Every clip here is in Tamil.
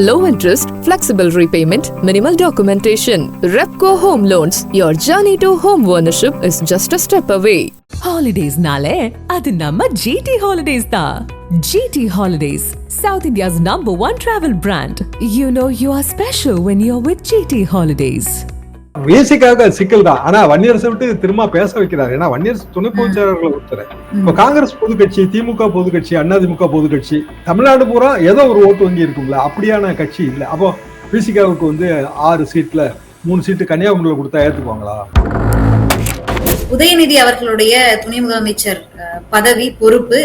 low interest, flexible repayment, minimal documentation. Repco Home Loans, your journey to home ownership is just a step away. Holidays nale, adu namma GT Holidays da. GT Holidays, South India's number one travel brand. You know you are special when you're with GT Holidays. விஎஸ்சிக்காக சிக்கல் தான். ஆனா வன்னியரசை விட்டு திரும்ப பேச வைக்கிறார். ஏன்னா வன்னியரசு துணை பொதுச்செயலாளர்களை ஒருத்தர். இப்ப காங்கிரஸ் பொது கட்சி திமுக பொது கட்சி அதிமுக பொது கட்சி தமிழ்நாடு பூரா ஏதோ ஒரு ஓட்டு வங்கி இருக்கும்ல. அப்படியான கட்சி இல்ல. அப்போ விசிகாவுக்கு வந்து ஆறு சீட்ல மூணு சீட்டு கன்னியாகுமரியில கொடுத்தா ஏத்துக்குவாங்களா? உதயநிதி அவர்களுடைய துணை முதலமைச்சர் பதவி பொறுப்பு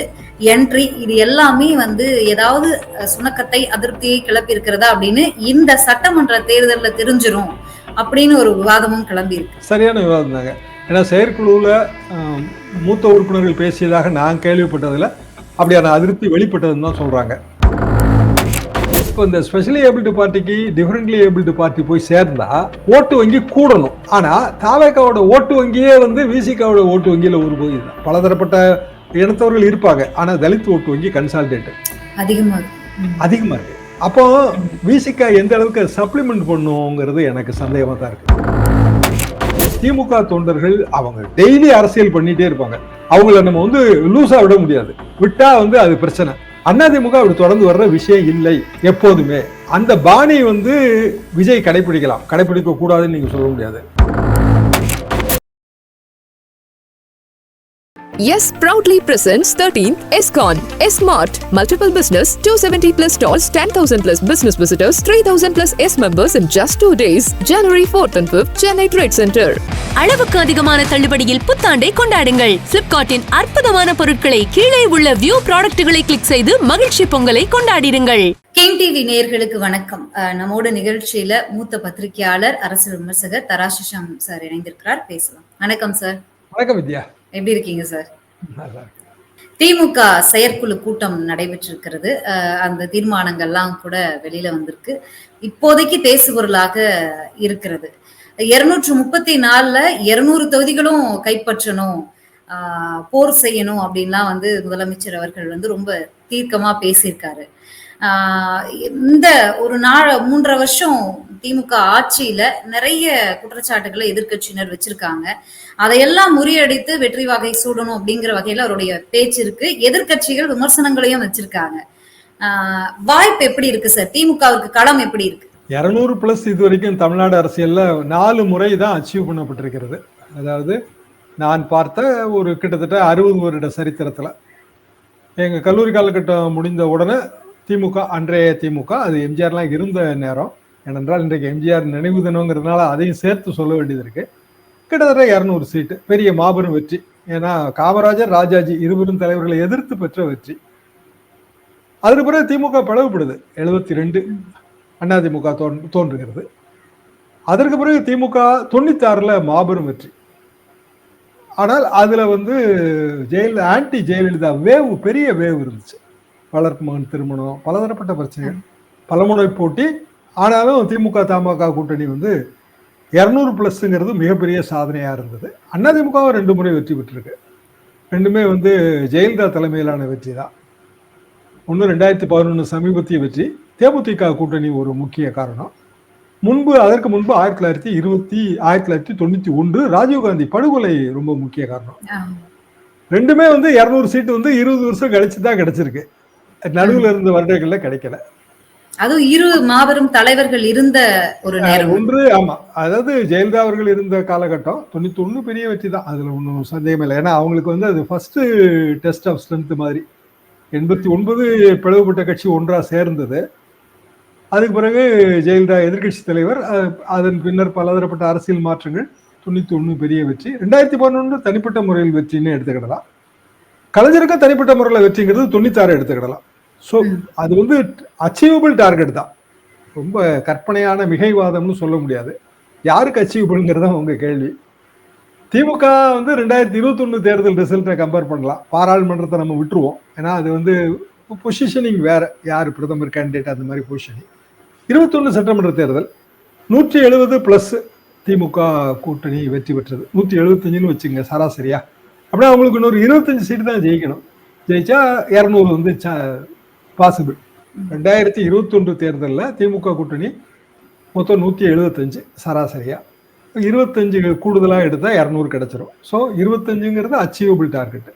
என்ட்ரி இது எல்லாமே வந்து ஏதாவது சுணக்கத்தை அதிருப்தியை கிளப்பி இருக்கிறதா அப்படின்னு இந்த சட்டமன்ற தேர்தல்ல தெரிஞ்சிரும். அப்படின்னு ஒரு விவாதமும் கிளம்பி இருக்கு. சரியான விவாதம் தாங்க. ஏன்னா செயற்குழுவில் மூத்த உறுப்பினர்கள் பேசியதாக நான் கேள்விப்பட்டதில் அப்படியான அதிருப்தி வெளிப்பட்டதுன்னு தான் சொல்றாங்க. இப்போ இந்த ஸ்பெஷலி ஏபிள்டு பார்ட்டிக்கு டிஃபரெண்ட்லி ஏபிள்டு பார்ட்டி போய் சேர்ந்தா ஓட்டு வங்கி கூடணும். ஆனா தாவேக்காவோட ஓட்டு வங்கியே வந்து விசிகாவோட ஓட்டு வங்கியில ஒரு தான் பலதரப்பட்ட இனத்தவர்கள் இருப்பாங்க. ஆனா தலித் ஓட்டு வங்கி கன்சால்டேட்டட் அதிகமா இருக்கு. அதிகமா இருக்கு. அப்போ விசிகா எந்த அளவுக்கு சப்ளிமெண்ட் பண்ணுங்கிறது எனக்கு சந்தேகமா தான் இருக்கு. திமுக தொண்டர்கள் அவங்க டெய்லி அரசியல் பண்ணிட்டே இருப்பாங்க. அவங்கள நம்ம வந்து லூஸா விட முடியாது. விட்டா வந்து அது பிரச்சனை. அதிமுக அப்படி தொடர்ந்து வர்ற விஷயம் இல்லை எப்போதுமே. அந்த பாணி வந்து விஜய் கடைபிடிக்கலாம் கடைபிடிக்க கூடாதுன்னு நீங்க சொல்ல முடியாது. Yes proudly presents 13th ESCON. Smart. Multiple business, 270 plus stalls, 10,000 plus business visitors, 3,000 plus S members in just two days. January 4th and 5th, Chennai Trade Center. அளவுக்கு அதிகமான தள்ளுபடியில் புத்தாண்டை கொண்டாடுங்கள் பிளிப்கார்ட்டின் அற்புதமான பொருட்களை கீழே உள்ள வியூ ப்ராடக்ட்டுகளை கிளிக் செய்து மகிழ்ச்சி பொங்கலை கொண்டாடிடுங்கள் கிங் டிவி நேயர்களுக்கு வணக்கம் அஹ், நம்மோட நிகழ்ச்சியில மூத்த பத்திரிகையாளர் அரசியல் விமர்சகர் தராசிஷம் சார் இணைந்திருக்கிறார் பேசலாம் வணக்கம் சார் வணக்கம் வித்யா எப்படி இருக்கீங்க சார். திமுக செயற்குழு கூட்டம் நடைபெற்றிருக்கிறது. அந்த தீர்மானங்கள்லாம் கூட வெளியில வந்திருக்கு. இப்போதைக்கு பேசுபொருளாக இருக்கிறது. இருநூற்று முப்பத்தி நாலுல இருநூறு தொகுதிகளும் கைப்பற்றணும் போர் செய்யணும் அப்படின்லாம் வந்து முதலமைச்சர் அவர்கள் வந்து ரொம்ப தீர்க்கமா பேசியிருக்காரு. இந்த ஒரு நாள் மூன்றரை வருஷம் திமுக ஆட்சியில நிறைய குற்றச்சாட்டுகளை எதிர்க்கட்சியினர் வச்சிருக்காங்க. அதையெல்லாம் முறியடித்து வெற்றி வகை சூடணும் அப்படிங்கிற வகையில அவருடைய பேச்சு இருக்கு. எதிர்க்கட்சிகள் விமர்சனங்களையும் வச்சிருக்காங்க. வாய்ப்பு எப்படி இருக்கு சார்? திமுகவுக்கு களம் எப்படி இருக்கு? இரநூறு பிளஸ் இது வரைக்கும் தமிழ்நாடு அரசியல்ல நாலு முறை தான் அச்சீவ் பண்ணப்பட்டிருக்கிறது. அதாவது நான் பார்த்த ஒரு கிட்டத்தட்ட அறுபது வருட சரித்திரத்துல எங்க கல்லூரி காலகட்டம் முடிந்த உடனே திமுக அன்றைய திமுக அது எம்ஜிஆர்லாம் இருந்த நேரம். ஏனென்றால் இன்றைக்கு எம்ஜிஆர் நினைவு தினங்கிறதுனால அதையும் சேர்த்து சொல்ல வேண்டியது இருக்கு. கிட்டத்தட்ட இரநூறு சீட்டு பெரிய மாபெரும் வெற்றி. ஏன்னா காமராஜர் ராஜாஜி இருவரும் தலைவர்களை எதிர்த்து பெற்ற வெற்றி. அதுக்கு பிறகு திமுக பிளவுபடுது எழுபத்தி ரெண்டு அதிமுக தோன் தோன்றுகிறது. அதற்கு பிறகு திமுக தொண்ணூத்தாறுல மாபெரும் வெற்றி. ஆனால் அதுல வந்து ஜெயலலிதா ஆன்டி ஜெயலலிதா வேவ் பெரிய வேவ் இருந்துச்சு. வளர்ப்பு மகன் திருமணம் பலதரப்பட்ட பிரச்சனைகள். பலமுறை போட்டி ஆனாலும் திமுக தமாக கூட்டணி வந்து இரநூறு பிளஸ்ங்கிறது மிகப்பெரிய சாதனையா இருந்தது. அதிமுகவும் ரெண்டு முறை வெற்றி பெற்றிருக்கு. ரெண்டுமே வந்து ஜெயலலிதா தலைமையிலான வெற்றி தான். ஒன்று ரெண்டாயிரத்தி பதினொன்று சமீபத்திய வெற்றி. தேமுதிக கூட்டணி ஒரு முக்கிய காரணம். முன்பு அதற்கு முன்பு ஆயிரத்தி தொள்ளாயிரத்தி இருபத்தி ஆயிரத்தி தொள்ளாயிரத்தி தொண்ணூத்தி ஒன்று ராஜீவ்காந்தி படுகொலை ரொம்ப முக்கிய காரணம். ரெண்டுமே வந்து இரநூறு சீட்டு வந்து இருபது வருஷம் கழிச்சு தான் கிடைச்சிருக்கு. நடுவில் இருந்த வருடங்கள்ல கிடைக்கல. அதுவும் இரு மாபெரும் தலைவர்கள் இருந்த ஒரு நேரம். ஒன்று ஆமா. அதாவது ஜெயலலிதா அவர்கள் இருந்த காலகட்டம் தொண்ணூத்தி ஒண்ணு பெரிய வெற்றி தான். அதுல ஒன்றும் சந்தேகம் இல்லை. ஏன்னா அவங்களுக்கு வந்து அது ஃபர்ஸ்ட் டெஸ்ட் ஆஃப் ஸ்ட்ரென்த் மாதிரி. எண்பத்தி ஒன்பது பிளவுபட்ட கட்சி ஒன்றா சேர்ந்தது. அதுக்கு பிறகு ஜெயலலிதா எதிர்க்கட்சி தலைவர் அதன் பின்னர் பலதரப்பட்ட அரசியல் மாற்றங்கள் தொண்ணூத்தி ஒண்ணு பெரிய வெற்றி. ரெண்டாயிரத்தி பதினொன்று தனிப்பட்ட முறையில் வெற்றின்னு எடுத்துக்கிடலாம். கலைஞருக்கும் தனிப்பட்ட முறையில் வெற்றிங்கிறது தொண்ணூத்தாறு எடுத்துக்கிடலாம். ஸோ அது வந்து அச்சீவபிள் டார்கெட் தான். ரொம்ப கற்பனையான மிகைவாதம்னு சொல்ல முடியாது. யாருக்கு அச்சீவபிள்ங்கிறத உங்க கேள்வி. திமுக வந்து ரெண்டாயிரத்தி இருபத்தொன்னு தேர்தல் ரிசல்ட்டை கம்பேர் பண்ணலாம். பாராளுமன்றத்தை நம்ம விட்டுருவோம். ஏன்னா அது வந்து பொசிஷனிங் வேற. யார் பிரதமர் கேண்டிடேட் அந்த மாதிரி பொசிஷனிங் இருபத்தொன்னு சட்டமன்ற தேர்தல். நூற்றி எழுபது பிளஸ் திமுக கூட்டணி வெற்றி பெற்றது. நூற்றி எழுபத்தஞ்சுன்னு வச்சுங்க சராசரியா. அப்படின்னா அவங்களுக்கு இன்னொரு இருபத்தஞ்சு சீட்டு தான் ஜெயிக்கணும். ஜெயிச்சா இரநூறு வந்து பாசிபிள் ரெண்டாயிரத்தி இருபத்தி ஒன்று தேர்தலில் திமுக கூட்டணி மொத்தம் நூற்றி எழுபத்தஞ்சு சராசரியாக இருபத்தஞ்சு கூடுதலாக எடுத்தால் இரநூறு கிடச்சிரும். ஸோ இருபத்தஞ்சுங்கிறது அச்சீவபிள் டார்கெட்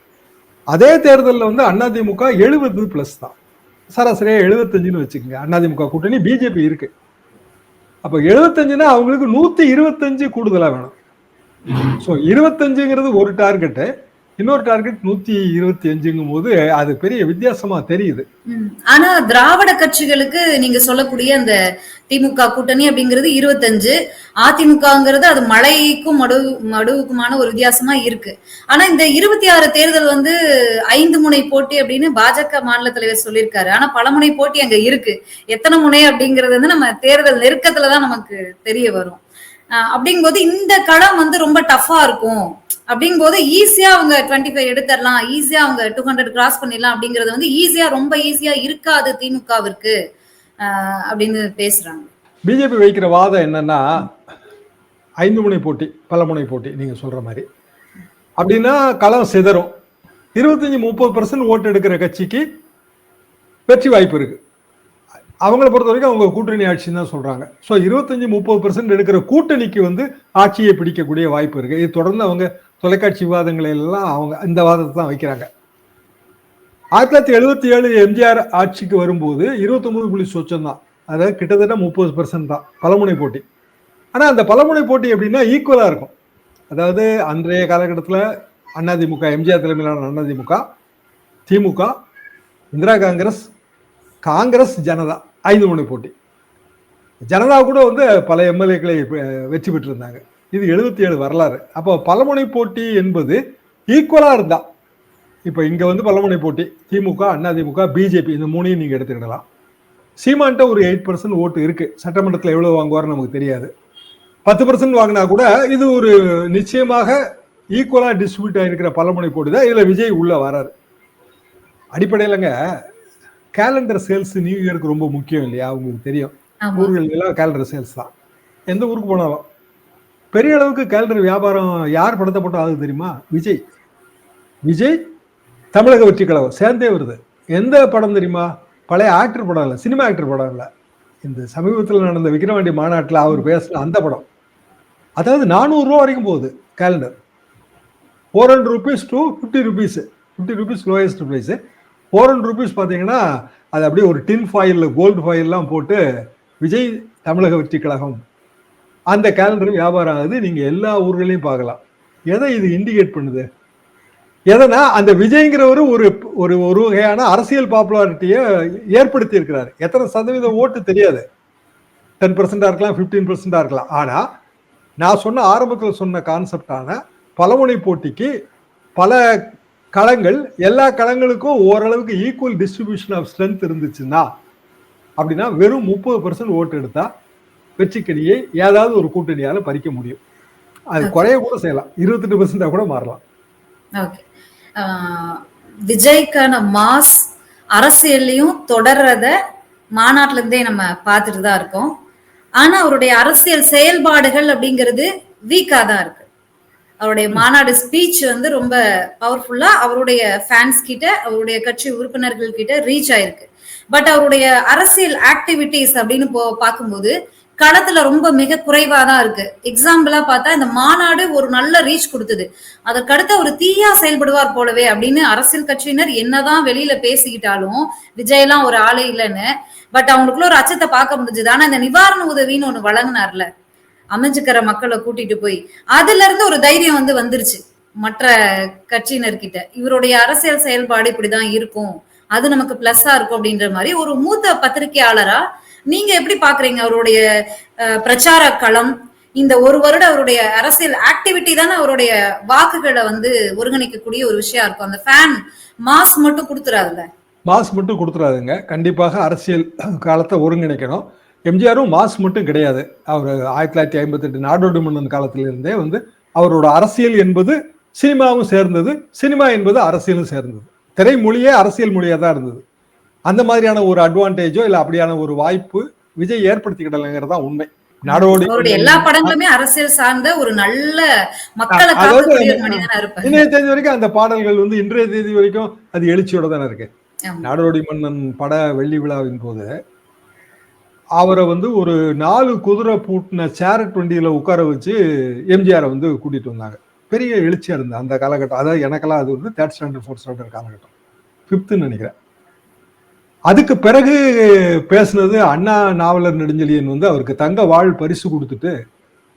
அதே தேர்தலில் வந்து அதிமுக எழுபது ப்ளஸ் தான். சராசரியாக எழுபத்தஞ்சுன்னு வச்சுக்கோங்க. அதிமுக கூட்டணி பிஜேபி இருக்குது அப்போ எழுபத்தஞ்சுனா அவங்களுக்கு நூற்றி இருபத்தஞ்சு கூடுதலாக வேணும். ஸோ இருபத்தஞ்சுங்கிறது ஒரு டார்கெட்டு இன்னொரு டார்கெட் நூத்தி இருபத்தி அஞ்சுங்கும் போது அது பெரிய வித்தியாசமா தெரியுது. ஆனா திராவிட கட்சிகளுக்கு நீங்க சொல்லக்கூடிய அந்த திமுக கூட்டணி அப்படிங்கிறது இருபத்தஞ்சு. அதிமுகங்கிறது அது மழைக்கும் மடு மடுவுக்குமான ஒரு வித்தியாசமா இருக்கு. ஆனா இந்த இருபத்தி ஆறு தேர்தல் வந்து ஐந்து முனை போட்டி அப்படின்னு பாஜக மாநில தலைவர் சொல்லியிருக்காரு. ஆனா பல முனை போட்டி அங்க இருக்கு. எத்தனை முனை அப்படிங்கிறது வந்து நம்ம தேர்தல் நெருக்கத்துலதான் நமக்கு தெரிய வரும். அப்படிங்கும்போது இந்த களம் வந்து ரொம்ப டஃபா இருக்கும். அப்படிங்கும் போது ஈஸியா அவங்க டுவெண்ட்டி ஃபைவ் எடுத்துடலாம் ஈஸியா அவங்க டூ ஹண்ட்ரட் கிராஸ் பண்ணிடலாம் அப்படிங்கறது வந்து ஈஸியா ரொம்ப ஈஸியா இருக்காது திமுகவிற்கு. அப்படின்னு பேசுறாங்க. பிஜேபி வைக்கிற வாதம் என்னன்னா ஐந்து முனை போட்டி பல முனை போட்டி நீங்க சொல்ற மாதிரி. அப்படின்னா களம் சிதறும். இருபத்தஞ்சி முப்பது பர்சன்ட் ஓட்டு எடுக்கிற கட்சிக்கு வெற்றி வாய்ப்பு இருக்கு. அவங்கள பொறுத்த வரைக்கும் அவங்க கூட்டணி ஆட்சின்னு தான் சொல்றாங்க. ஸோ இருபத்தஞ்சி முப்பது பர்சன்ட் எடுக்கிற கூட்டணிக்கு வந்து ஆட்சியை பிடிக்கக்கூடிய வாய்ப்பு இருக்கு. இது தொடர்ந்து அவங்க தொலைக்காட்சி விவாதங்களை எல்லாம் அவங்க இந்த வாதத்தை தான் வைக்கிறாங்க. ஆயிரத்தி தொள்ளாயிரத்தி எழுபத்தி ஏழு எம்ஜிஆர் ஆட்சிக்கு வரும்போது இருபத்தொம்பது புள்ளி சொச்சம் தான். அதாவது கிட்டத்தட்ட முப்பது பர்சன்ட் தான் பலமுனை போட்டி. ஆனால் அந்த பலமுனை போட்டி எப்படின்னா ஈக்குவலாக இருக்கும். அதாவது அன்றைய காலகட்டத்தில் அதிமுக எம்ஜிஆர் தலைமையிலான அதிமுக திமுக இந்திரா காங்கிரஸ் காங்கிரஸ் ஜனதா ஐந்து முனை போட்டி. ஜனதா கூட வந்து பல எம்எல்ஏக்களை வெற்றி பெற்றிருந்தாங்க. இது எழுபத்தி ஏழு வரலாறு. அப்போ பலமுனை போட்டி என்பது ஈக்குவலாக இருந்தா. இப்போ இங்கே வந்து பலமுனை போட்டி திமுக அதிமுக பிஜேபி இந்த மூணையும் நீங்கள் எடுத்துக்கிடலாம். சீமான்ட்ட ஒரு எயிட் பர்சன்ட் ஓட்டு இருக்கு. சட்டமன்றத்தில் எவ்வளோ வாங்குவார்னு நமக்கு தெரியாது. பத்து பர்சன்ட் வாங்கினா கூட இது ஒரு நிச்சயமாக ஈக்குவலாக டிஸ்ட்ரிபியூட் ஆகிருக்கிற பலமுனை போட்டி தான். இதில் விஜய் உள்ள வராரு. அடிப்படையிலங்க கேலண்டர் சேல்ஸ் நியூ இயருக்கு ரொம்ப முக்கியம் இல்லையா? உங்களுக்கு தெரியும். ஊர்கள் எல்லாம் கேலண்டர் சேல்ஸ் தான். எந்த ஊருக்கு போனாலும். பெரிய அளவுக்கு கேலண்டர் வியாபாரம் யார் படத்தை போட்டோ ஆகுது தெரியுமா? விஜய். விஜய் தமிழக வெற்றி கழகம் சேர்ந்தே வருது. எந்த படம் தெரியுமா? பழைய ஆக்டர் படம் இல்லை சினிமா ஆக்டர் படம் இல்லை. இந்த சமீபத்தில் நடந்த விக்ரவாண்டி மாநாட்டில் அவர் பேசின அந்த படம். அதாவது நானூறுரூவா வரைக்கும் போகுது calendar four hundred rupees two fifty rupees fifty rupees lowest price four hundred rupees பார்த்தீங்கன்னா அது அப்படியே ஒரு டின் ஃபாயிலில் கோல்டு ஃபாயில்லாம் போட்டு விஜய் தமிழக வெற்றி கழகம் அந்த கேலண்டர் வியாபாரம் ஆகுது. நீங்கள் எல்லா ஊர்களையும் பார்க்கலாம். எதை இது இண்டிகேட் பண்ணுது? எதனா அந்த விஜய்ங்கிறவர் ஒரு ஒரு ஒரு வகையான அரசியல் பாப்புலாரிட்டியை ஏற்படுத்தி இருக்கிறார். எத்தனை சதவீத ஓட்டு தெரியாது. டென் பர்சன்டாக இருக்கலாம் ஃபிஃப்டீன் பர்சன்டாக இருக்கலாம். ஆனால் நான் சொன்ன ஆரம்பத்தில் சொன்ன கான்செப்டான பலமுனை போட்டிக்கு பல களங்கள் எல்லா களங்களுக்கும் ஓரளவுக்கு ஈக்குவல் டிஸ்ட்ரிபியூஷன் ஆஃப் ஸ்ட்ரென்த் இருந்துச்சுன்னா அப்படின்னா வெறும் முப்பது பர்சன்ட் ஓட்டு எடுத்தால் வெற்றிக்கடியை ஏதாவது ஒரு கூட்டணியால பறிக்க முடியும். அது குறைய கூட செய்யலாம். இருபத்தெட்டு பர்சன்டா கூட மாறலாம். ஓகே விஜய்க்கான மாஸ் அரசியல்லையும் தொடர்றத மாநாட்டுல இருந்தே நம்ம பார்த்துட்டு தான் இருக்கோம். ஆனா அவருடைய அரசியல் செயல்பாடுகள் அப்படிங்கிறது வீக்கா தான் இருக்கு. அவருடைய மாநாடு ஸ்பீச் வந்து ரொம்ப பவர்ஃபுல்லா அவருடைய ஃபேன்ஸ் கிட்ட அவருடைய கட்சி உறுப்பினர்கள் கிட்ட ரீச் ஆயிருக்கு. பட் அவருடைய அரசியல் ஆக்டிவிட்டிஸ் அப்படின்னு போ பார்க்கும்போது களத்துல ரொம்ப மிக குறைவா தான் இருக்கு. எக்ஸாம்பிளா பார்த்தா இந்த மாநாடு ஒரு நல்ல ரீச் கொடுத்தது. அதற்கடுத்து அவர் தீயா செயல்படுவார் போலவே அப்படின்னு அரசியல் கட்சியினர் என்னதான் வெளியில பேசிக்கிட்டாலும் விஜயெல்லாம் ஒரு ஆளே இல்லைன்னு பட் அவங்களுக்குள்ள ஒரு அச்சத்தை பார்க்க முடிஞ்சது. ஆனா இந்த நிவாரண உதவின்னு ஒண்ணு வழங்கினார்ல அமைஞ்சுக்கிற மக்களை கூட்டிட்டு போய் அதுல இருந்து ஒரு தைரியம் வந்து வந்துருச்சு. மற்ற கட்சியினர்கிட்ட இவருடைய அரசியல் செயல்பாடு இப்படிதான் இருக்கும் அது நமக்கு பிளஸ்ஸா இருக்கும் அப்படின்ற மாதிரி ஒரு மூத்த பத்திரிகையாளரா நீங்க எப்படி பாக்குறீங்க அவருடைய பிரச்சார களம்? இந்த ஒரு வருட அவருடைய அரசியல் ஆக்டிவிட்டி தானே அவருடைய வாக்குகளை வந்து ஒருங்கிணைக்கக்கூடிய ஒரு விஷயம் இருக்கும். அந்த ஃபேன் மாஸ் மட்டும் கொடுத்துறாதுல்ல மாஸ் மட்டும் கொடுத்துறாதுங்க கண்டிப்பாக அரசியல் காலத்தை ஒருங்கிணைக்கணும். எம்ஜிஆரும் மாஸ் மட்டும் கிடையாது. அவர் ஆயிரத்தி தொள்ளாயிரத்தி ஐம்பத்தெட்டு நாடோடி மன்னன் காலத்திலிருந்தே வந்து அவரோட அரசியல் என்பது சினிமாவும் சேர்ந்தது. சினிமா என்பது அரசியலும் சேர்ந்தது. திரைமொழியே அரசியல் மொழியாக தான் இருந்தது. அந்த மாதிரியான ஒரு அட்வான்டேஜோ இல்லை அப்படியான ஒரு வாய்ப்பு விஜய் ஏற்படுத்திக்கிடலைங்கிறது தான் உண்மை. நாடோடி எல்லா படங்களுமே அரசியல் சார்ந்த ஒரு நல்ல மக்களை இன்றைய தேதி வரைக்கும் அந்த பாடல்கள் வந்து இன்றைய தேதி வரைக்கும் அது எழுச்சியோட தானே இருக்கு. நாடோடி மன்னன் பட வெள்ளி விழாவின் போது அவரை வந்து ஒரு நாலு குதிரை பூட்டின சேரட் வண்டியில உட்கார வச்சு எம்ஜிஆரை வந்து கூட்டிட்டு வந்தாங்க. பெரிய எழுச்சியா இருந்தது அந்த காலகட்டம். அதாவது எனக்கெல்லாம் அது வந்து தேர்ட் ஸ்டாண்டர்ட் ஃபோர்த் ஸ்டாண்டர்ட் காலகட்டம். ஃபிஃப்த்துன்னு நினைக்கிறேன். அதுக்கு பிறகு பேசுனது அண்ணா நாவலர் நெடுஞ்செழியன் வந்து அவருக்கு தங்க வாழ் பரிசு கொடுத்துட்டு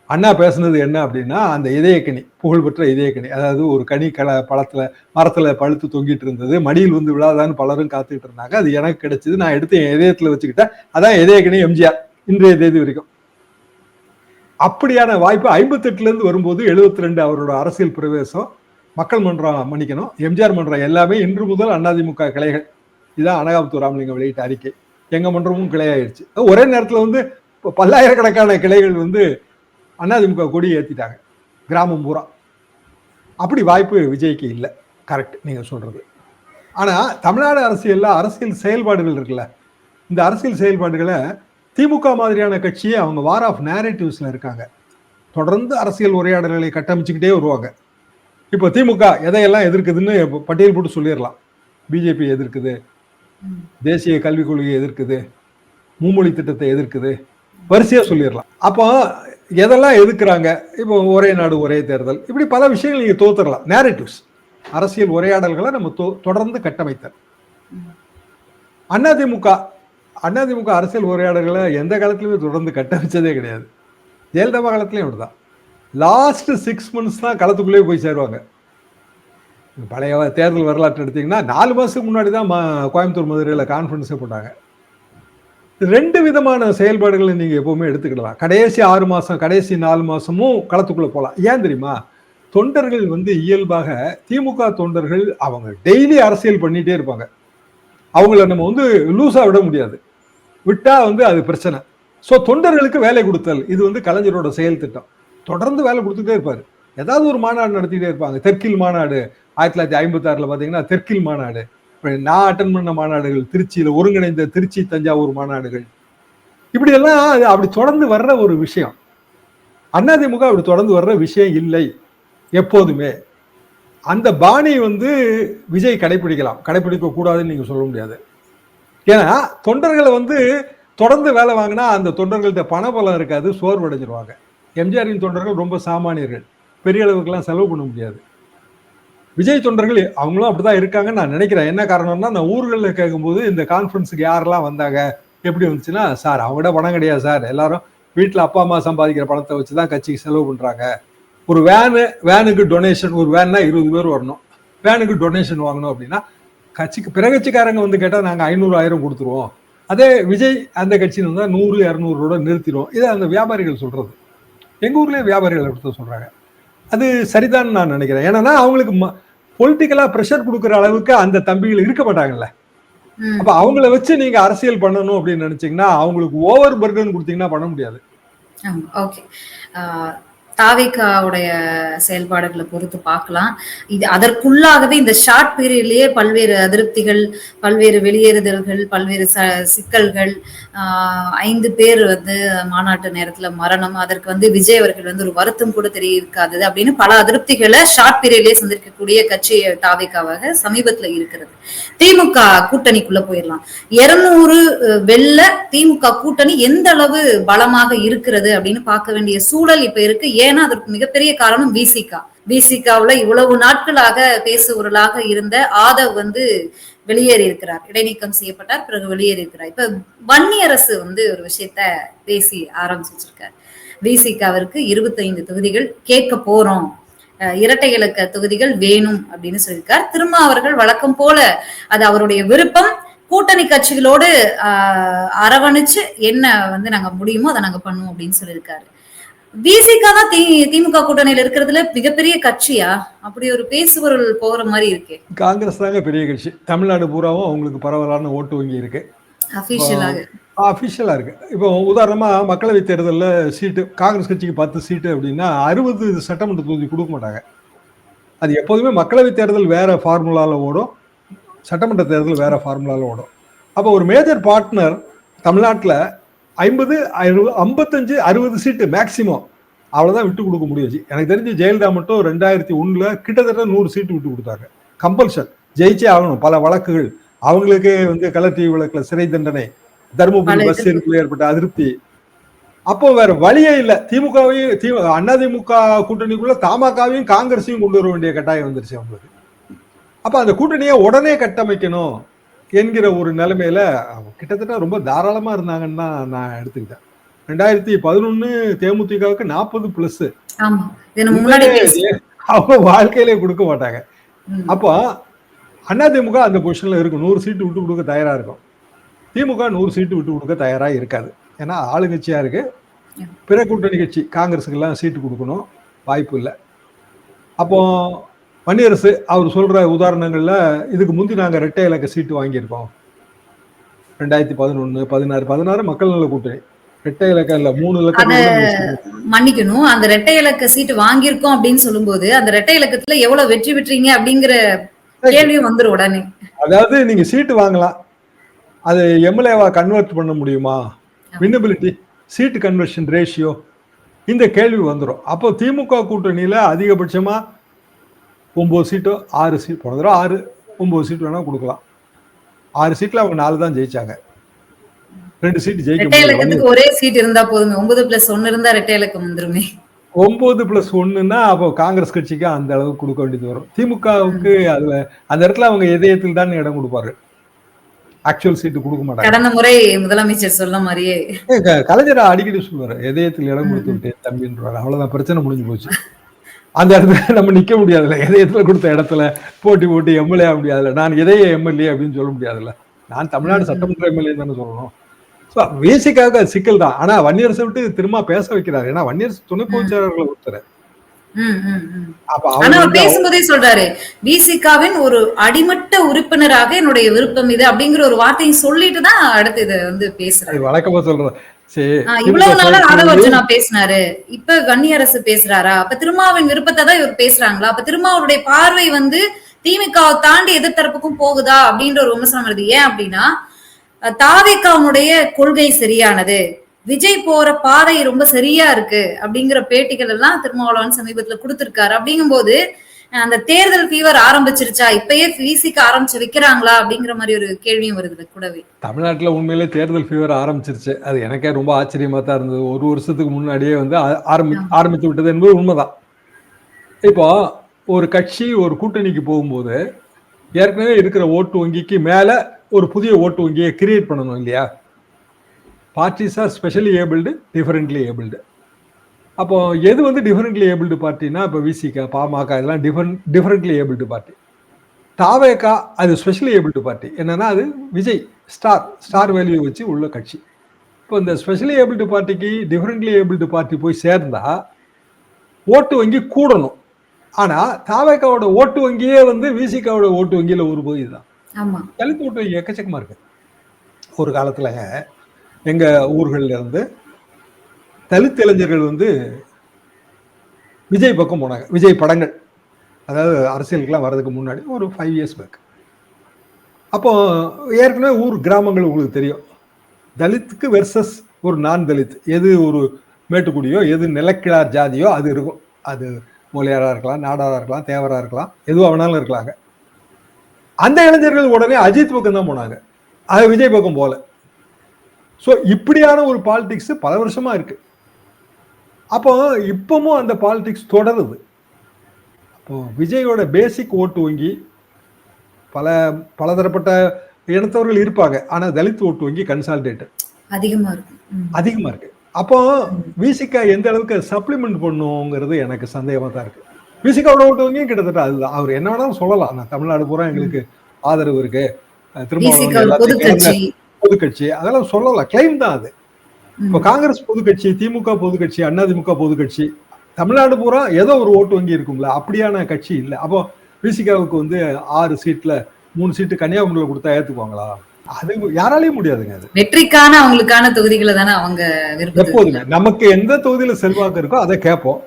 அண்ணா பேசுனது என்ன அப்படின்னா அந்த இதயக்கனி புகழ்பெற்ற இதயக்கனி. அதாவது ஒரு கனி கல பழத்துல மரத்துல பழுத்து தொங்கிட்டு இருந்தது மடியில் வந்து விழாதான்னு பலரும் காத்துக்கிட்டு இருந்தாங்க. அது எனக்கு கிடைச்சது. நான் எடுத்து என் இதயத்துல வச்சுக்கிட்டேன். அதான் இதயக்கனி எம்ஜிஆர் இன்றைய தேதி வரைக்கும். அப்படியான வாய்ப்பு ஐம்பத்தெட்டுல இருந்து வரும்போது எழுபத்தி ரெண்டு அவரோட அரசியல் பிரவேசம் மக்கள் மன்றம் மன்னிக்கணும் எம்ஜிஆர் மன்றம் எல்லாமே இன்று முதல் அதிமுக கிளைகள். இதான் அனகாபுத்தூர் ராமலிங்கம் வெளியிட்ட அறிக்கை. எங்க மன்றமும் கிளையாயிருச்சு. ஒரே நேரத்துல வந்து இப்போ பல்லாயிரக்கணக்கான கிளைகள் வந்து அதிமுக கொடி ஏற்றிட்டாங்க கிராமம் பூரா. அப்படி வாய்ப்பு விஜய்க்கு இல்லை. கரெக்ட் நீங்க சொல்றது. ஆனால் தமிழ்நாடு அரசியலில் அரசியல் செயல்பாடுகள் இருக்குல்ல. இந்த அரசியல் செயல்பாடுகளை திமுக மாதிரியான கட்சியை அவங்க வார் ஆஃப் நேரேட்டிவ்ஸில் இருக்காங்க. தொடர்ந்து அரசியல் உரையாடல்களை கட்டமைச்சுக்கிட்டே வருவாங்க. இப்போ திமுக எதையெல்லாம் எதிர்க்குதுன்னு பட்டியல் போட்டு சொல்லிடலாம். பிஜேபி எதிர்க்குது தேசிய கல்விக் கொள்கையை எதிர்க்குது மும்மொழி திட்டத்தை எதிர்க்குது வரிசையா சொல்லிடலாம். அப்போ எதெல்லாம் எதிர்க்கிறாங்க? இப்போ ஒரே நாடு ஒரே தேர்தல். இப்படி பல விஷயங்கள் நீங்கள் தோத்துடலாம். நேரேட்டிவ்ஸ் அரசியல் உரையாடல்களை நம்ம தொ- தொடர்ந்து கட்டமைத்தல். அதிமுக அதிமுக அரசியல் உரையாடல்களை எந்த காலத்துலயுமே தொடர்ந்து கட்டமைச்சதே கிடையாது. ஜெயலலிதா காலத்துலயும் அப்படிதான். லாஸ்ட் சிக்ஸ் மந்த்ஸ் தான் களத்துக்குள்ளேயே போய் சேருவாங்க. பழைய தேர்தல் வரலாற்று எடுத்தீங்கன்னா நாலு மாதத்துக்கு முன்னாடி தான் கோயம்புத்தூர் மதுரையில் கான்ஃபரன்ஸே போட்டாங்க. ரெண்டு விதமான செயல்பாடுகளை நீங்கள் எப்போவுமே எடுத்துக்கிடலாம். கடைசி ஆறு மாதம் கடைசி நாலு மாதமும் களத்துக்குள்ளே போகலாம் ஏன் தெரியுமா? தொண்டர்கள் வந்து இயல்பாக திமுக தொண்டர்கள் அவங்க டெய்லி அரசியல் பண்ணிகிட்டே இருப்பாங்க. அவங்கள நம்ம வந்து லூஸாக விட முடியாது. விட்டால் வந்து அது பிரச்சனை. ஸோ தொண்டர்களுக்கு வேலை கொடுத்தல் இது வந்து கலைஞரோட செயல் திட்டம். தொடர்ந்து வேலை கொடுத்துட்டே இருப்பார். ஏதாவது ஒரு மாநாடு நடத்திட்டே இருப்பாங்க. தெற்கில் மாநாடு ஆயிரத்தி தொள்ளாயிரத்தி ஐம்பத்தி ஆறுல பாத்தீங்கன்னா தெற்கில் மாநாடு. நான் அட்டன் பண்ண மாநாடுகள் திருச்சியில ஒருங்கிணைந்த திருச்சி தஞ்சாவூர் மாநாடுகள். இப்படி எல்லாம் அது அப்படி தொடர்ந்து வர்ற ஒரு விஷயம். அதிமுக அப்படி தொடர்ந்து வர்ற விஷயம் இல்லை எப்போதுமே. அந்த பாணி வந்து விஜய் கடைபிடிக்கலாம் கடைபிடிக்க கூடாதுன்னு நீங்க சொல்ல முடியாது. ஏன்னா தொண்டர்களை வந்து தொடர்ந்து வேலை வாங்கினா அந்த தொண்டர்கள்ட்ட பணபலம் இருக்காது சோர்வடைஞ்சிருவாங்க. எம்ஜிஆரின் தொண்டர்கள் ரொம்ப சாமானியர்கள். பெரிய அளவுக்குலாம் செலவு பண்ண முடியாது. விஜய் தொண்டர்கள் அவங்களும் அப்படிதான் இருக்காங்கன்னு நான் நினைக்கிறேன். என்ன காரணம்னா நான் ஊர்களில் கேட்கும்போது இந்த கான்ஃபரன்ஸுக்கு யாரெல்லாம் வந்தாங்க எப்படி வந்துச்சுன்னா சார் அவங்ககிட்ட பணம் கிடையாது சார். எல்லாரும் வீட்டில் அப்பா அம்மா சம்பாதிக்கிற பணத்தை வச்சு தான் கட்சிக்கு செலவு பண்ணுறாங்க ஒரு வேனு வேனுக்கு டொனேஷன் ஒரு வேன்னா இருபது பேர் வரணும். வேனுக்கு டொனேஷன் வாங்கணும் அப்படின்னா கட்சிக்கு பிற கட்சிக்காரங்க வந்து கேட்டால் நாங்கள் ஐநூறு ஆயிரம் கொடுத்துருவோம். அதே விஜய் அந்த கட்சியில் இருந்தால் நூறு இரநூறோட நிறுத்திடுவோம். இது அந்த வியாபாரிகள் சொல்கிறது எங்கள் ஊர்லேயே வியாபாரிகள் எடுத்து சொல்கிறாங்க அது சரிதான் நான் நினைக்கிறேன். ஏன்னா அவங்களுக்கு பொலிட்டிக்கலா ப்ரெஷர் கொடுக்குற அளவுக்கு அந்த தம்பிகள் இருக்க மாட்டாங்கல்ல. அப்ப அவங்கள வச்சு நீங்க அரசியல் பண்ணணும் அப்படின்னு நினைச்சீங்கன்னா அவங்களுக்கு ஓவர் பர்டன் கொடுத்தீங்கன்னா பண்ண முடியாது. ஓகே தாவிகாவுடைய செயல்பாடுகளை பொறுத்து பார்க்கலாம். இது அதற்குள்ளாகவே இந்த ஷார்ட் பீரியட்லயே பல்வேறு அதிருப்திகள் பல்வேறு வெளியேறுதல்கள் பல்வேறு ச சிக்கல்கள் ஆஹ் ஐந்து பேர் வந்து மாநாட்டு நேரத்துல மரணம் அதற்கு வந்து விஜய் அவர்கள் வந்து ஒரு வருத்தம் கூட தெரியிருக்காது அப்படின்னு பல அதிருப்திகளை ஷார்ட் பீரியட்லயே சந்திருக்கக்கூடிய கட்சி தாவிகாவாக சமீபத்துல இருக்கிறது. திமுக கூட்டணிக்குள்ள போயிடலாம். இருநூறு வெள்ள திமுக கூட்டணி எந்த அளவு பலமாக இருக்கிறது அப்படின்னு பார்க்க வேண்டிய சூழல் இப்ப இருக்கு. ஏன்னா அதற்கு மிகப்பெரிய காரணம் விசிகா. விசிகாவுல இவ்வளவு நாட்களாக பேசுவர்களாக இருந்த ஆதவ் வந்து வெளியேறி இருக்கிறார். இடைநீக்கம் செய்யப்பட்டார் பிறகு வெளியேறி இருக்கிறார். இப்ப வன்னி அரசு வந்து ஒரு விஷயத்த பேசி ஆரம்பிச்சிருக்கார். விசிகாவிற்கு இருபத்தைந்து தொகுதிகள் கேட்க போறோம். அஹ் இரட்டை இலக்க தொகுதிகள் வேணும் அப்படின்னு சொல்லியிருக்கார். திரும்ப அவர்கள் வழக்கம் போல அது அவருடைய விருப்பம். கூட்டணி கட்சிகளோடு ஆஹ் அரவணைச்சு என்ன வந்து நாங்க முடியுமோ அதை நாங்க பண்ணுவோம் அப்படின்னு சொல்லியிருக்காரு. பிசிகா தான் தி திமுக கூட்டணியில இருக்கிறதுல மிகப்பெரிய கட்சியா? அப்படி ஒரு பேசுபொருள் போகிற மாதிரி இருக்கே. காங்கிரஸ் தாங்க பெரிய கட்சி. தமிழ்நாடு பூராவும் அவங்களுக்கு பரவலான ஓட்டு வங்கி இருக்கு. அஃபிஷியலாக இருக்கு. இப்போ உதாரணமா மக்களவைத் தேர்தலில் சீட்டு காங்கிரஸ் கட்சிக்கு பத்து சீட்டு அப்படின்னா அறுபது சட்டமன்ற தொகுதி கொடுக்க மாட்டாங்க. அது எப்போதுமே மக்களவைத் தேர்தல் வேற ஃபார்முலால ஓடும். சட்டமன்ற தேர்தல் வேற ஃபார்முலால ஓடும். அப்போ ஒரு மேஜர் பார்ட்னர் தமிழ்நாட்டில் ஐம்பது ஐம்பத்தஞ்சு அறுபது சீட்டு மேக்சிமம் அவ்வளோதான் விட்டு கொடுக்க முடியும். எனக்கு தெரிஞ்சு ஜெயலலிதா மட்டும் ரெண்டாயிரத்தி ஒண்ணுல கிட்டத்தட்ட நூறு சீட்டு விட்டு கொடுத்தாங்க. கம்பல்ஷன் ஜெயிச்சே ஆகணும். பல வழக்குகள். அவங்களுக்கு வந்து கலர் டிவி விளக்குல சிறை தண்டனை தருமபுரி பஸ் எரிப்பில் ஏற்பட்ட அதிருப்தி. அப்போ வேற வழியே இல்ல. திமுகவையும் தி அதிமுக கூட்டணிக்குள்ள தமாகவையும் காங்கிரஸையும் கொண்டு வர வேண்டிய கட்டாயம் வந்துருச்சு அவங்களுக்கு. அப்ப அந்த கூட்டணியை உடனே கட்டமைக்கணும். என்கிற ஒரு நிலைமையில கிட்டத்தட்ட ரொம்ப தாராளமா இருந்தாங்கன்னு தான் நான் எடுத்துக்கிட்டேன். ரெண்டாயிரத்தி பதினொன்னு தேமுதிகவுக்கு நாற்பது பிளஸ் அவங்க வாழ்க்கையிலே கொடுக்க மாட்டாங்க. அப்போ அதிமுக அந்த பொசிஷன்ல இருக்கும். நூறு சீட்டு விட்டு கொடுக்க தயாரா இருக்கும். திமுக நூறு சீட்டு விட்டு கொடுக்க தயாரா இருக்காது. ஏன்னா ஆளுங்கட்சியா இருக்கு. பிற கூட்டணி கட்சி காங்கிரஸுக்கு எல்லாம் சீட்டு கொடுக்கணும். வாய்ப்பு இல்லை. அப்போ வன்னியரசு அவர் சொல்ற உதாரணங்கள்ல இதுக்கு முந்தி நாங்க ரெட்டை இலக்க சீட்டு வாங்கியிருக்கோம். ரெண்டாயிரத்தி பதினொன்னு பதினாறு பதினாறு மக்கள் நல கூட்டணி. ரெட்டை இலக்க இல்ல மூணு அத இலக்க மன்னிக்கணும். அந்த ரெட்டை இலக்க சீட்டு வாங்கியிருக்கோம் அப்படின்னு சொல்லும்போது அந்த ரெட்டை இலக்கத்துல எவ்வளவு வெற்றி பெற்றீங்க அப்படிங்கிற கேள்வியும் வந்துரும் உடனே. அதாவது நீங்க சீட்டு வாங்கலாம். அது எம்எல்ஏவா கன்வெர்ட் பண்ண முடியுமா? வின்னபிலிட்டி சீட்டு கன்வர்ஷன் ரேஷியோ இந்த கேள்வி வந்துடும் அப்போ திமுக கூட்டணியில அதிகபட்சமா ஒன்பது சீட்டோ ஆறு சீட் போன தடவை ஆறு ஒன்பது சீட் வேணா கொடுக்கலாம். ஆறு சீட்ல அவங்க நாலு தான் ஜெயிச்சாங்க. ரெண்டு சீட் ஜெயிக்க ஒரே சீட் இருந்தா போதுமே. ஒன்பது பிளஸ் ஒன்னு இருந்தா ரெட்டை இலக்கம் வந்துருமே. ஒன்பது பிளஸ் ஒண்ணுன்னா அப்போ காங்கிரஸ் கட்சிக்கு அந்த அளவுக்கு கொடுக்க வேண்டியது வரும். திமுகவுக்கு அதுல அந்த இடத்துல அவங்க இதயத்தில் தான் இடம் கொடுப்பாரு ஆக்சுவல் சீட்டு கொடுக்க மாட்டாங்க. கடந்த முறை முதலமைச்சர் சொல்ல மாதிரியே. கலைஞர் அடிக்கடி சொல்லுவாரு இதயத்தில் இடம் கொடுத்து விட்டேன் தம்பின்றாரு அவ்வளவுதான் பிரச்சனை முடிஞ்சு போச்சு. அந்த இடத்துல நம்ம நிக்க முடியாதுல்ல. இதயத்துல கொடுத்த இடத்துல போட்டி போட்டு எம்எல்ஏ ஆக முடியாதுல்ல. நான் இதய எம்எல்ஏ அப்படின்னு சொல்ல முடியாதுல்ல. நான் தமிழ்நாடு சட்டமன்ற எம்எல்ஏ தானே சொல்லணும். ஸோ பேசிக்காக சிக்கல் தான். ஆனா வன்னியரசை விட்டு திரும்ப பேச வைக்கிறாரு. ஏன்னா வன்னியரசு துணை பொதுச் செயலாளர்களை ஒருத்தர். பேசும்போதே சொல்றாரு விசிகாவின் ஒரு அடிமட்ட உறுப்பினராக என்னுடைய விருப்பம் இது அப்படிங்கிற ஒரு வார்த்தையை சொல்லிட்டு தான் அடுத்து இதை வந்து பேசுறாரு. வழக்கமா சொல்றேன் இவ்வளவு நாளா ஆதவர்ஜுனா பேசினாரு. இப்ப கன்னியரசு பேசுறாரா? அப்ப திருமாவின் விருப்பத்தை தான் இவர் பேசுறாங்களா? அப்ப திருமாவருடைய பார்வை வந்து திமுக தாண்டி எதிர் தரப்புக்கும் போகுதா அப்படின்ற ஒரு விமர்சனம் வருது. ஏன் அப்படின்னா தாவேக்காவுடைய கொள்கை சரியானது. விஜய் போற பாதை ரொம்ப சரியா இருக்கு அப்படிங்கிற பேட்டிகள் எல்லாம் திருமாவளவன் சமீபத்துல கொடுத்திருக்காரு. அப்படிங்கும்போது அந்த தேர்தல் ஃபீவர் ஆரம்பிச்சிருச்சா? இப்பயே வீசிக்க ஆரம்பிச்சு வைக்கிறாங்களா? அப்படிங்கிற மாதிரி ஒரு கேள்வியும் வருது கூடவே. தமிழ்நாட்டுல உண்மையிலே தேர்தல் ஃபீவர் ஆரம்பிச்சிருச்சு. அது எனக்கே ரொம்ப ஆச்சரியமா தான் இருந்தது. ஒரு வருஷத்துக்கு முன்னாடியே வந்து ஆரம்பி ஆரம்பித்து விட்டது என்பது உண்மைதான். இப்போ ஒரு கட்சி ஒரு கூட்டணிக்கு போகும்போது ஏற்கனவே இருக்கிற ஓட்டு வங்கிக்கு மேல ஒரு புதிய ஓட்டு வங்கியை கிரியேட் பண்ணணும் இல்லையா? Parties or specially abled differently abled அப்போ எது வந்து டிஃபரெண்ட்லி ஏபிள்டு பார்ட்டினா இப்போ விசிக பாமக இதெல்லாம் different differently abled party TVK அது ஸ்பெஷலி ஏபிள்டு பார்ட்டி என்னன்னா அது விஜய் ஸ்டார் ஸ்டார் வேல்யூ வச்சு உள்ள கட்சி. இப்போ இந்த ஸ்பெஷலி ஏபிள்டு பார்ட்டிக்கு டிஃபரெண்ட்லி ஏபிள்டு பார்ட்டி போய் சேர்ந்தா ஓட்டு வங்கி கூடணும். ஆனா தாவேக்காவோட ஓட்டு வங்கியே வந்து விசிகாவோட ஓட்டு வங்கியில ஒரு பகுதி தான் தலித் ஓட்டு வங்கி எக்கச்சக்கமா இருக்கு. ஒரு காலத்துல எங்க ஊர்கள்ல இருந்து தலித் இளைஞர்கள் வந்து விஜய் பக்கம் போனாங்க. விஜய் படங்கள். அதாவது அரசியலுக்குலாம் வர்றதுக்கு முன்னாடி ஒரு ஃபைவ் இயர்ஸ் பேக் அப்போ ஏற்கனவே ஊர் கிராமங்கள் உங்களுக்கு தெரியும். தலித்துக்கு வெர்சஸ் ஒரு நான் தலித் எது ஒரு மேட்டுக்குடியோ எது நிலக்கிழார் ஜாதியோ அது இருக்கும். அது மொழியாராக இருக்கலாம் நாடாராக இருக்கலாம் தேவராக இருக்கலாம் எதுவாக வேணாலும் இருக்கலாங்க. அந்த இளைஞர்கள் உடனே அஜித் பக்கம் தான் போனாங்க. அது விஜய் பக்கம் போகல. ஸோ இப்படியான ஒரு பாலிடிக்ஸ் பல வருஷமா இருக்கு. அப்போ இப்பவும் அந்த பாலிடிக்ஸ் தொடருது. அப்போ விஜயோட பேசிக் ஓட்டு வங்கி பல பலதரப்பட்ட இனத்தவர்கள் இருப்பாங்க. ஆனா தலித் ஓட்டு வங்கி கன்சால்டேட் அதிகமா இருக்கும் ம். அதிகமா இருக்கு. அப்போ விசிகா எந்த அளவுக்கு சப்ளிமெண்ட் பண்ணுங்கிறது எனக்கு சந்தேகமா தான் இருக்கு. விசிகாவோட ஓட்டு வங்கியும் கிட்டத்தட்ட அதுதான். அவர் என்ன வேணாலும் சொல்லலாம். நான் தமிழ்நாடு பூரா எங்களுக்கு ஆதரவு இருக்கு. அஹ் பொது கட்சி அதெல்லாம் சொல்லலாம் கிளைம் தான் அது. இப்போ காங்கிரஸ் பொது கட்சி திமுக பொது கட்சி அதிமுக பொது கட்சி தமிழ்நாடு பூரா ஏதோ ஒரு ஓட்டு வங்கி இருக்கும்ல. அப்படியான கட்சி இல்லை. அப்போ விசிகாவுக்கு வந்து ஆறு சீட்ல மூணு சீட்டு கன்னியாகுமரியில் கொடுத்தா ஏத்துக்குவாங்களா? அது யாராலையும் முடியாதுங்க அது. வெற்றிக்கான அவங்களுக்கான தொகுதிகளை தானே அவங்க எப்போதுமே நமக்கு எந்த தொகுதியில செல்வாக்கு இருக்கோ அதை கேட்போம்.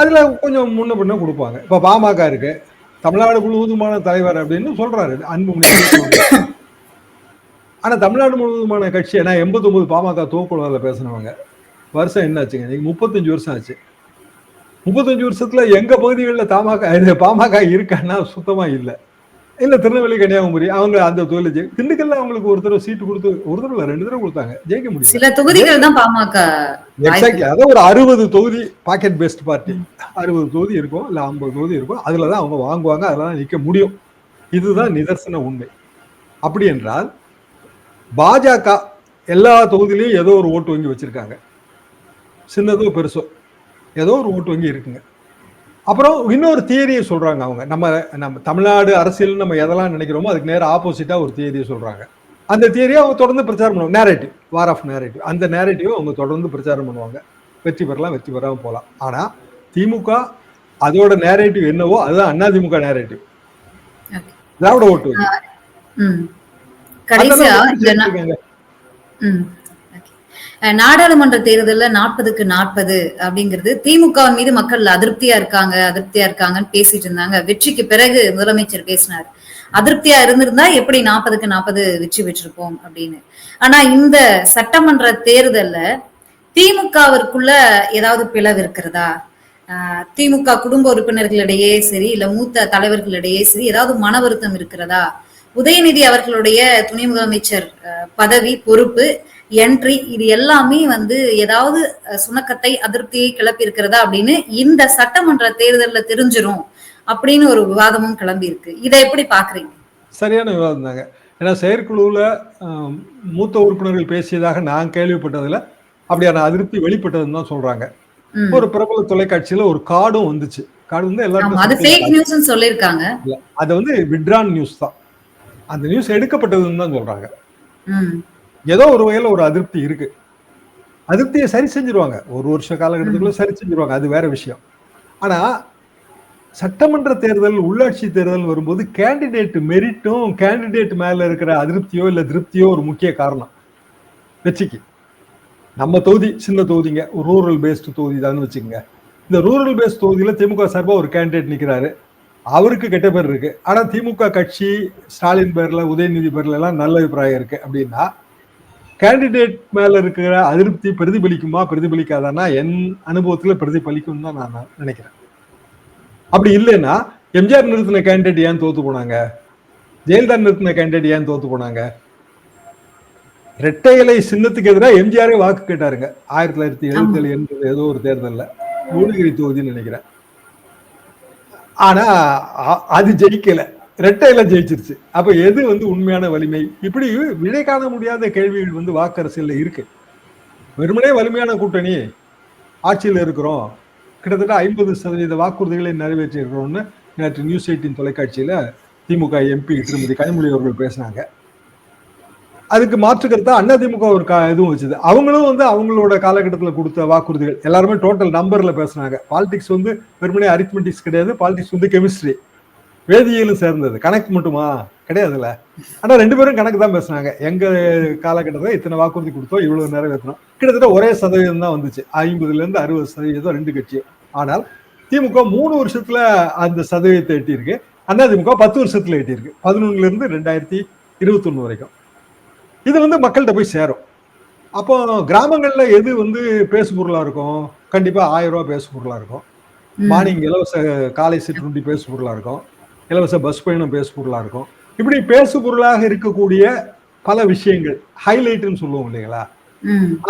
அதுல கொஞ்சம் முன்ன பின்ன கொடுப்பாங்க. இப்ப பாமக இருக்கு. தமிழ்நாடு முழுவதுமான தலைவர் அப்படின்னு சொல்றாரு. அன்புமணி ஆனா தமிழ்நாடு முழுவதுமான கட்சி ஏன்னா எண்பத்தொன்பது பாமக தோக்குழுவில் பேசினவங்க. வருஷம் என்ன ஆச்சுங்க இன்னைக்கு முப்பத்தஞ்சு வருஷம் ஆச்சு. முப்பத்தஞ்சு வருஷத்துல எங்க பகுதிகளில் தமாக இது பாமக இருக்கான்னா சுத்தமா இல்லை. இல்ல திருநெல்வேலி கன்னியாகுமரி அவங்க அந்த தொகுதியில ஜெயி திண்டுக்கல்ல அவங்களுக்கு ஒரு தடவை சீட்டு கொடுத்து ஒரு தடவை ரெண்டு தடவை கொடுத்தாங்க. ஜெயிக்க முடியல. சில தொகுதிகள் தான் பாமக எக்ஸாக்ட்லி அதான் ஒரு அறுபது தொகுதி பாக்கெட் பேஸ்ட் பார்ட்டி அறுபது தொகுதி இருக்கும் இல்ல ஐம்பது தொகுதி இருக்கும் அதுலதான் அவங்க வாங்குவாங்க அதெல்லாம் நிக்க முடியும். இதுதான் நிதர்சன உண்மை. அப்படி என்றால் பாஜக எல்லா தொகுதியிலையும் ஏதோ ஒரு ஓட்டு வங்கி வச்சிருக்காங்க. சின்னதோ பெருசோ ஏதோ ஒரு ஓட்டு வங்கி இருக்குங்க. அப்புறம் இன்னொரு தியரியை சொல்றாங்க அவங்க. நம்ம நம்ம தமிழ்நாடு அரசியல் நம்ம எதெல்லாம் நினைக்கிறோமோ அதுக்கு நேர ஆப்போசிட்டா ஒரு தியரியை சொல்றாங்க. அந்த தியரியை அவங்க தொடர்ந்து பிரச்சாரம் பண்ணுவாங்க. நேரேட்டிவ் வார் ஆஃப் நேரேட்டிவ் அந்த நேரேட்டிவ் அவங்க தொடர்ந்து பிரச்சாரம் பண்ணுவாங்க. வெற்றி பெறலாம் வெற்றி பெறாம போகலாம். ஆனா திமுக அதோட நேரேட்டிவ் என்னவோ அதுதான் அதிமுக நேரேட்டிவ் Okay. திராவிட ஓட்டு. கடைசியா நாடாளுமன்ற தேர்தல்ல நாற்பதுக்கு நாற்பது அப்படிங்கிறது திமுக மீது மக்கள் அதிருப்தியா இருக்காங்க அதிருப்தியா இருக்காங்கன்னு பேசிட்டு இருந்தாங்க. வெற்றிக்கு பிறகு முதலமைச்சர் பேசினார். அதிருப்தியா இருந்திருந்தா எப்படி நாற்பதுக்கு நாற்பது வெற்றி பெற்றிருப்போம் அப்படின்னு. ஆனா இந்த சட்டமன்ற தேர்தல்ல திமுகவிற்குள்ள ஏதாவது பிளவு இருக்கிறதா? ஆஹ் திமுக குடும்ப உறுப்பினர்களிடையே சரி இல்ல மூத்த தலைவர்களிடையே சரி ஏதாவது மன வருத்தம் இருக்கிறதா? உதயநிதி அவர்களுடைய துணை முதலமைச்சர் பதவி பொறுப்பு என்ட்ரி இது எல்லாமே வந்து ஏதாவது சுணக்கத்தை அதிருப்தியை கிளப்பி இருக்கிறதா அப்படின்னு இந்த சட்டமன்ற தேர்தல்ல தெரிஞ்சிரும் அப்படின்னு ஒரு விவாதமும் கிளம்பி இருக்கு இதை எப்படி பாக்குறீங்க சரியான விவாதம் தாங்க. ஏன்னா செயற்குழுவில் மூத்த உறுப்பினர்கள் பேசியதாக நான் கேள்விப்பட்டதுல அப்படியான அதிருப்தி வெளிப்பட்டதுன்னு தான் சொல்றாங்க. ஒரு பிரபல தொலைக்காட்சியில ஒரு கார்டும் வந்துச்சு. கார்டு வந்து ஆமா அது ஃபேக் நியூஸ்னு சொல்லியிருக்காங்க. அது வந்து விட்ரான் நியூஸ் தான். அந்த நியூஸ் எடுக்கப்பட்டதுன்னு தான் சொல்றாங்க. ஏதோ ஒரு வகையில ஒரு அதிருப்தி இருக்கு. அதிருப்தியை சரி செஞ்சிருவாங்க. ஒரு வருஷ காலகட்டத்துக்குள்ள சரி செஞ்சிருவாங்க. அது வேற விஷயம். ஆனா சட்டமன்ற தேர்தல் உள்ளாட்சி தேர்தல் வரும்போது கேண்டிடேட் மெரிட்டும் கேண்டிடேட் மேல இருக்கிற அதிருப்தியோ இல்ல திருப்தியோ ஒரு முக்கிய காரணம். வெற்றிக்கு. நம்ம தொகுதி சின்ன தொகுதிங்க. ரூரல் பேஸ்டு தொகுதி தான் வச்சுக்கோங்க. இந்த ரூரல் பேஸ்ட் தொகுதியில திமுக சார்பா ஒரு கேண்டிடேட் நிக்கிறாரு. அவருக்கு கெட்ட பேர் இருக்கு. ஆனா திமுக கட்சி ஸ்டாலின் பேர்ல உதயநிதி பேர்ல எல்லாம் நல்ல அபிப்பிராயம் இருக்கு. அப்படின்னா கேண்டிடேட் மேல இருக்கிற அதிருப்தி பிரதிபலிக்குமா பிரதிபலிக்காதான்னா என் அனுபவத்துல பிரதிபலிக்கும் தான் நான் நினைக்கிறேன். அப்படி இல்லைன்னா எம்ஜிஆர் நிறுத்தின கேண்டிடேட் ஏன் தோத்து போனாங்க? ஜெயலலிதா நிறுத்தின கேண்டிடேட் ஏன் தோத்து போனாங்க? இரட்டை இலை சின்னத்துக்கு எதிராக எம்ஜிஆரே வாக்கு கேட்டாருங்க. ஆயிரத்தி தொள்ளாயிரத்தி எழுபத்தி ஏழு எண்பது ஏதோ ஒரு தேர்தல்ல. மூலகிரி தொகுதின்னு நினைக்கிறேன். ஆனா அது ஜெயிக்கல. ரெட்டையில ஜெயிச்சிருச்சு. அப்ப எது வந்து உண்மையான வலிமை? இப்படி விடை காண முடியாத கேள்விகள் வந்து வாக்கரசியல்ல இருக்கு. வெறுமனே வலிமையான கூட்டணி ஆட்சியில் இருக்கிறோம். கிட்டத்தட்ட ஐம்பது சதவீத வாக்குறுதிகளை நிறைவேற்றி இருக்கிறோம்னு நேற்று நியூஸ் எயிட்டின் தொலைக்காட்சியில திமுக எம்பி திருமதி கனிமொழி அவர்கள் பேசினாங்க. அதுக்கு மாற்று அண்ணா திமுக ஒரு இதுவும் வச்சது. அவங்களும் வந்து அவங்களோட காலகட்டத்தில் கொடுத்த வாக்குறுதிகள். எல்லாருமே டோட்டல் நம்பர்ல பேசுனாங்க. பாலிடிக்ஸ் வந்து வெறுமனே அரித்மெட்டிக்ஸ் கிடையாது. பாலிடிக்ஸ் வந்து கெமிஸ்ட்ரி வேதியியலும் சேர்ந்தது. கணக்கு மட்டுமா? கிடையாதுல்ல. ஆனா ரெண்டு பேரும் கணக்கு தான் பேசுனாங்க. எங்க காலகட்டத்தில் இத்தனை வாக்குறுதி கொடுத்தோம் இவ்வளவு நிறைவேற்றணும் கிட்டத்தட்ட ஒரே சதவீதம் தான் வந்துச்சு. ஐம்பதுல இருந்து அறுபது சதவீதம் ரெண்டு கட்சியும் ஆனால் திமுக மூணு வருஷத்துல அந்த சதவீதத்தை எட்டியிருக்கு. அதிமுக பத்து வருஷத்துல எட்டியிருக்கு. பதினொன்னுல இருந்து ரெண்டாயிரத்தி இருபத்தொன்னு வரைக்கும். இது வந்து மக்கள்கிட்ட போய் சேரும். அப்போ கிராமங்கள்ல எது வந்து பேசு பொருளா இருக்கும்? கண்டிப்பா ஆயிரம் ரூபாய் பேசு பொருளா இருக்கும். மார்னிங் இலவச காலை சிற்றுண்டி பேசு பொருளா இருக்கும். இலவச பஸ் பயணம் பேசு பொருளா இருக்கும். இப்படி பேசு பொருளாக இருக்கக்கூடிய பல விஷயங்கள் ஹைலைட்னு சொல்லுவோம் இல்லைங்களா?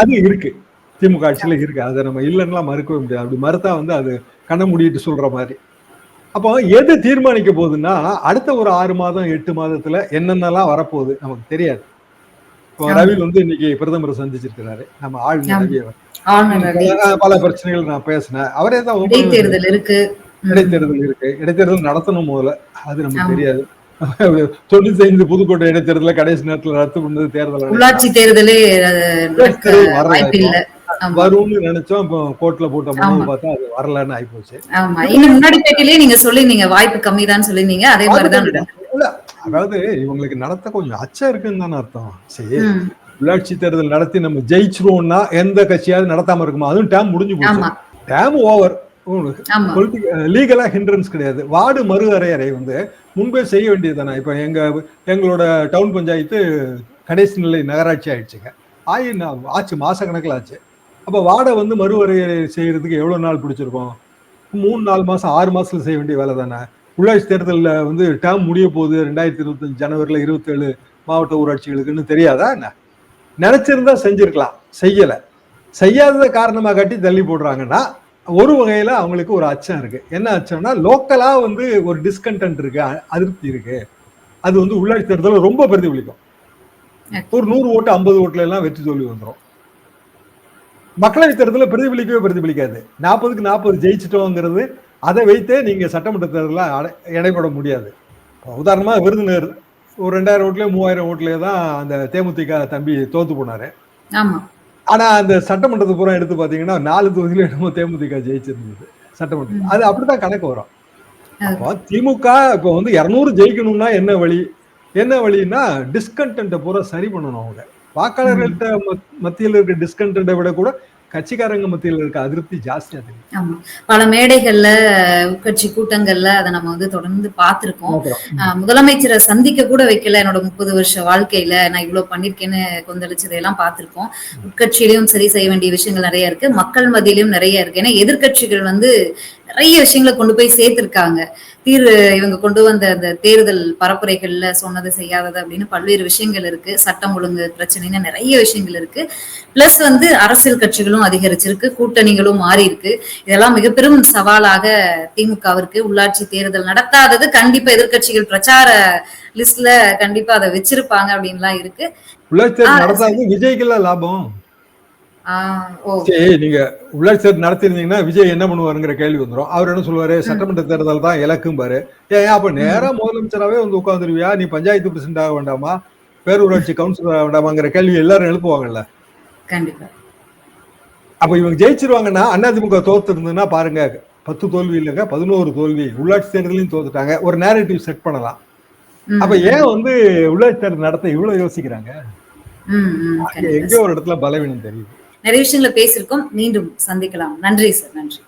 அது இருக்கு. திமுக ஆட்சியில இருக்கு. அதை நம்ம இல்லைன்னா மறுக்கவே முடியாது. அப்படி மறுத்தா வந்து அது கண்ண மூடிட்டு சொல்ற மாதிரி. அப்போ எது தீர்மானிக்க போகுதுன்னா அடுத்த ஒரு ஆறு மாதம் எட்டு மாதத்துல என்னென்னலாம் வரப்போகுது நமக்கு தெரியாது. ரவி வந்து இன்னைக்கு பிரதமரை சந்திச்சிருக்கிறாரு. நம்ம ஆளுநர். ரவி அவர். பல பிரச்சனைகள் நான் பேசினேன். அவரே தான் இடைத்தேர்தல் இருக்கு. இடைத்தேர்தல் இருக்கு. இடைத்தேர்தல் நடத்தணும் முதல்ல. அது நமக்கு. தெரியாது. தொண்ணூத்தி ஐந்து புதுக்கோட்டை இடைத்தேர்தலை கடைசி நேரத்துல ரத்து பண்ணது தேர்தல் உள்ளாட்சி தேர்தலே. வரும்னு நினைச்சோம். இப்போ கோர்ட்ல போட்ட ஆமா. பார்த்தா அது வரலன்னு ஆயிப்போச்சு. ஆமா. இன்னும் முன்னாடி பேட்டிலேயே நீங்க சொல்லிருந்தீங்க வாய்ப்பு கம்மி தான் சொல்லிருந்தீங்க அதே மாதிரிதான் அதாவது இவங்களுக்கு நடத்த கொஞ்சம் அச்சம் இருக்குன்னு தானே அர்த்தம். சரி உள்ளாட்சி தேர்தல் நடத்தி நம்ம ஜெயிச்சிருவோம்னா எந்த கட்சியாவது நடத்தாம இருக்குமா? அதுவும் டேம் முடிஞ்சு போச்சு. டேம் ஓவர் லீகலா ஹிண்ட்ரன்ஸ் கிடையாது. வார்டு மறு அறையறை வந்து முன்பே செய்ய வேண்டியது தானே. இப்ப எங்க எங்களோட டவுன் பஞ்சாயத்து கடைசி நிலை நகராட்சி ஆயிடுச்சுங்க. ஆயி ஆச்சு மாச கணக்கில் ஆச்சு. அப்ப வார்டை வந்து மறு அறையறை செய்யறதுக்கு எவ்வளவு நாள் பிடிச்சிருக்கும்? மூணு நாலு மாசம் ஆறு மாசத்துல செய்ய வேண்டிய வேலை தானே. உள்ளாட்சி தேர்தலில் வந்து டேர்ம் முடிய போகுது ரெண்டாயிரத்தி இருபத்தஞ்சு ஜனவரியில் இருபத்தேழு மாவட்ட ஊராட்சிகளுக்குன்னு தெரியாதா என்ன? நினைச்சிருந்தா செஞ்சிருக்கலாம். செய்யலை. செய்யாததை காரணமாக காட்டி தள்ளி போடுறாங்கன்னா ஒரு வகையில அவங்களுக்கு ஒரு அச்சம் இருக்கு. என்ன அச்சம்னா லோக்கலா வந்து ஒரு டிஸ்கண்டென்ட் இருக்கு அ- அதிருப்தி இருக்கு. அது வந்து உள்ளாட்சி தேர்தலில் ரொம்ப பிரதிபலிக்கும். ஒரு நூறு ஓட்டு ஐம்பது ஓட்டுல எல்லாம் வெற்றி தோல்வி வந்துடும் மக்களவை தேர்தலில் பிரதிபலிக்கவே பிரதிபலிக்காது. நாற்பதுக்கு நாற்பது ஜெயிச்சிட்டோங்கிறது அதை வைத்தே நீங்க சட்டமன்ற தேர்தலில் இடைப்பட முடியாது. இப்ப உதாரணமா விருதுநகர் ஒரு ரெண்டாயிரம் ஓட்டுல மூவாயிரம் ஓட்டுல தான் அந்த தேமுதிக தம்பி தோத்து போனாரு. ஆனா அந்த சட்டமன்றத்தை பூரா எடுத்து பாத்தீங்கன்னா நாலு தொகுதியில என்னமோ தேமுதிக ஜெயிச்சிருந்தது சட்டமன்றம் அது அப்படித்தான் கணக்கு வரும். திமுக இப்போ வந்து இருநூறு ஜெயிக்கணும்னா என்ன வழி? என்ன வழின்னா டிஸ்கண்டென்ட்டை பூரா சரி பண்ணணும் அவங்க. வாக்காளர்கள்ட்ட மத்- மத்தியில் இருக்க டிஸ்கண்டென்ட்டை விட கூட கட்சிக்காரங்க மத்தியில் இருக்க அதிருப்தி ஜாஸ்தியா தெரியும் ஆமா. பல மேடைகள்ல உட்கட்சி கூட்டங்கள்ல அதை நம்ம வந்து தொடர்ந்து பார்த்திருக்கோம். ஆஹ் முதலமைச்சரை சந்திக்க கூட வைக்கல என்னோட முப்பது வருஷ வாழ்க்கையில. நான் இவ்வளவு பண்ணிருக்கேன்னு கொந்தளிச்சதை எல்லாம் பார்த்திருக்கோம். உட்கட்சியிலயும் சரி செய்ய வேண்டிய விஷயங்கள் நிறைய இருக்கு. மக்கள் மத்தியிலயும் நிறைய இருக்கு. ஏன்னா எதிர்க்கட்சிகள் வந்து நிறைய விஷயங்களை கொண்டு போய் சேர்த்திருக்காங்க. தீர்வு இவங்க கொண்டு வந்த அந்த தேர்தல் பரப்புரைகள்ல சொன்னது செய்யாதது அப்படின்னு பல்வேறு விஷயங்கள் இருக்கு. சட்டம் ஒழுங்கு பிரச்சனைன்னு நிறைய விஷயங்கள் இருக்கு. பிளஸ் வந்து அரசியல் கட்சிகளும் அதிகரிச்சிருக்கு. கூட்டணிகளும் மாறி இருக்கு இதெல்லாம் மிக பெரும் சவாலாக திமுகவிற்கு உள்ளாட்சி தேர்தல் நடத்தாதது கண்டிப்பா எதிர்க்கட்சிகள் பிரச்சார லிஸ்ட்ல கண்டிப்பா அதை வச்சிருப்பாங்க அப்படின்லாம் இருக்கு. உள்ளாட்சி நடத்தாது விஜய்க்குலாம் லாபம். சரி நீங்க உள்ளாட்சி தேர்தல் நடத்திருந்தீங்கன்னா விஜய் என்ன பண்ணுவாருங்கிற கேள்வி வந்துரும். அவர் என்ன சொல்லுவாரு? சட்டமன்ற தேர்தல் தான் இலக்கும் பாரு ஏன் அப்ப நேரா முதலமைச்சராவே வந்து உட்காந்துருவியா நீ பஞ்சாயத்து பிரசிடண்ட் ஆக வேண்டாமா? பேரூராட்சி கவுன்சிலர் ஆக வேண்டாமாங்கிற கேள்வி எல்லாரும் எழுப்புவாங்கல்ல. கண்டிப்பா. அப்ப இவங்க ஜெயிச்சிருவாங்கன்னா அதிமுக தோத்து இருந்ததுன்னா பாருங்க பத்து தோல்வி இல்லைங்க பதினோரு தோல்வி. உள்ளாட்சி தேர்தலையும் தோத்துட்டாங்க. ஒரு நேரட்டிவ் செட் பண்ணலாம். அப்ப ஏன் வந்து உள்ளாட்சி தேர்தல் நடத்த இவ்வளவு யோசிக்கிறாங்க. எங்கேயோ ஒரு இடத்துல பலவீனம் தெரியுது. நிறைய விஷயங்களை பேசியிருக்கோம் மீண்டும் சந்திக்கலாம் நன்றி சார் நன்றி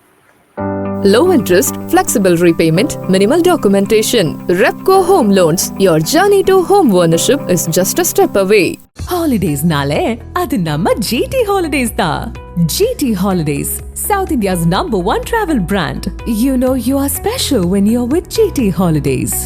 Low interest, flexible repayment, minimal documentation. Repco Home Loans. Your journey to home ownership is just a step away. ஹாலிடேஸ்னாலே அது நம்ம ஜிடி ஹாலிடேஸ் தான் GT holidays south India's number one travel brand you know you are special when you are with GT holidays